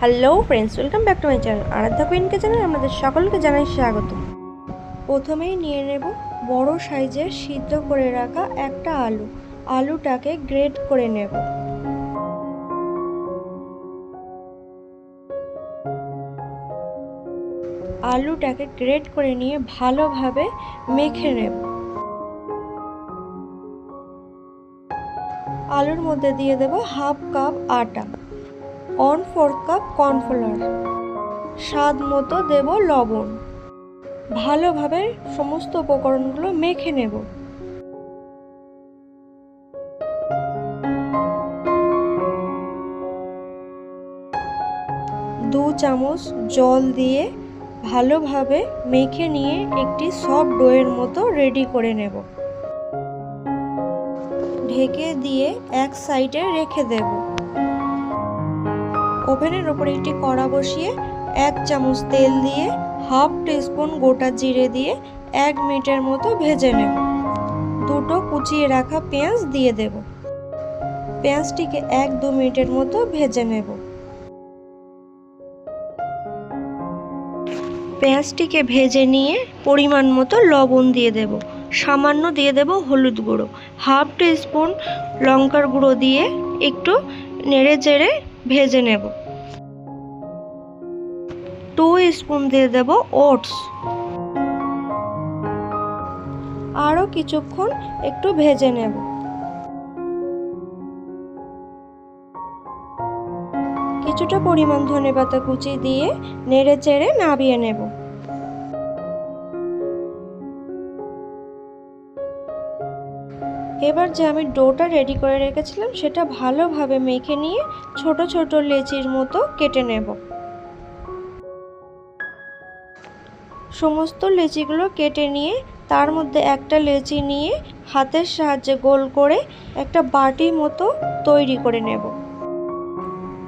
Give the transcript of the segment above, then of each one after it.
Hello friends welcome back to my channel Aradhya queen কিচেনে আমাদের সকলকে জানাই স্বাগত। প্রথমেই নিয়ে নেব বড় সাইজের সিদ্ধ করে রাখা একটা আলু। আলুটাকে গ্রেট করে নেব। আলুটাকে গ্রেট করে নিয়ে ভালোভাবে মেখে নেব। আলুর মধ্যে দিয়ে দেব হাফ কাপ আটা। One four cup cornflour. স্বাদ মতো দেব লবণ। ভালোভাবে সমস্ত উপকরণগুলো মেখে নেব। দু চামচ জল দিয়ে ভালোভাবে মেখে নিয়ে একটি সফট ডোয়ের মতো রেডি করে নেব। ঢেকে দিয়ে এক সাইডে রেখে দেবো। ওভেনের ওপরে একটি কড়া বসিয়ে এক চামচ তেল দিয়ে হাফ টিস্পুন গোটা জিরে দিয়ে এক মিনিটের মতো ভেজে নেব। দুটো কুচিয়ে রাখা পেঁয়াজ দিয়ে দেব। পেঁয়াজটিকে এক দু মিনিটের মতো ভেজে নেব। পেঁয়াজটিকে ভেজে নিয়ে পরিমাণ মতো লবণ দিয়ে দেব। সামান্য দিয়ে দেব হলুদ গুঁড়ো। হাফ টিস্পুন লঙ্কার গুঁড়ো দিয়ে একটু নেড়ে চেড়ে ভেজে নেব। টু স্পুন দিয়ে দেব ওটস। আরও কিছুক্ষণ একটু ভেজে নেব। কিছুটা পরিমাণ ধনে পাতা কুচি দিয়ে নেড়ে চেড়ে নাবিয়ে নেব। এবার যে আমি ডোটা রেডি করে রেখেছিলাম, সেটা ভালোভাবে মেখে নিয়ে ছোট ছোট লেচির মতো কেটে নেব। সমস্ত লেচিগুলো কেটে নিয়ে তার মধ্যে একটা লেচি নিয়ে হাতের সাহায্যে গোল করে একটা বাটি মতো তৈরি করে নেব।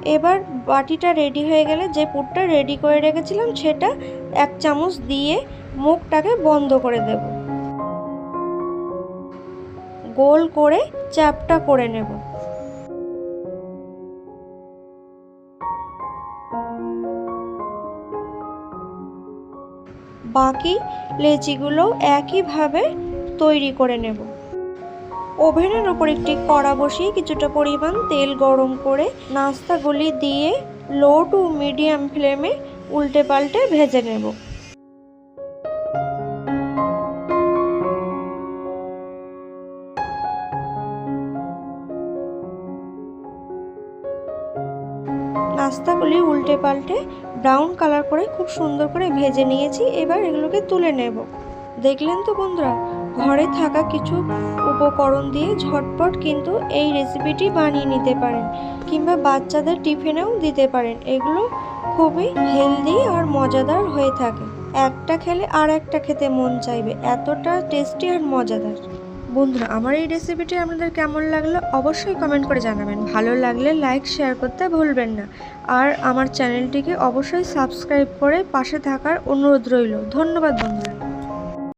এবার বাটিটা রেডি হয়ে গেলে যে পুরটা রেডি করে রেখেছিলাম সেটা এক চামচ দিয়ে মুখটাকে বন্ধ করে দেবো। গোল করে চ্যাপটা করে নেব। বাকি লেচিগুলো একইভাবে তৈরি করে নেব। ওভেনের ওপর একটি কড়া বসিয়ে কিছুটা পরিমাণ তেল গরম করে নাস্তাগুলি দিয়ে লো টু মিডিয়াম ফ্লেমে উল্টে পাল্টে ভেজে নেব। নাস্তাগুলি উল্টে পাল্টে ব্রাউন কালার করে খুব সুন্দর করে ভেজে নিয়েছি, এবার এগুলোকে তুলে নেব। দেখলেন তো বন্ধুরা, ঘরে থাকা কিছু উপকরণ দিয়ে ঝটপট কিন্তু এই রেসিপিটি বানিয়ে নিতে পারেন, কিংবা বাচ্চাদের টিফিনেও দিতে পারেন। এগুলো খুবই হেলদি আর মজাদার হয়ে থাকে। একটা খেলে আর একটা খেতে মন চাইবে, এতটা টেস্টি আর মজাদার। বন্ধুরা, আমার এই রেসিপিটি আপনাদের কেমন লাগল অবশ্যই কমেন্ট করে জানাবেন। ভালো লাগলে লাইক শেয়ার করতে ভুলবেন না। আর আমার চ্যানেলটিকে অবশ্যই সাবস্ক্রাইব করে পাশে থাকার অনুরোধ রইল। ধন্যবাদ বন্ধুরা।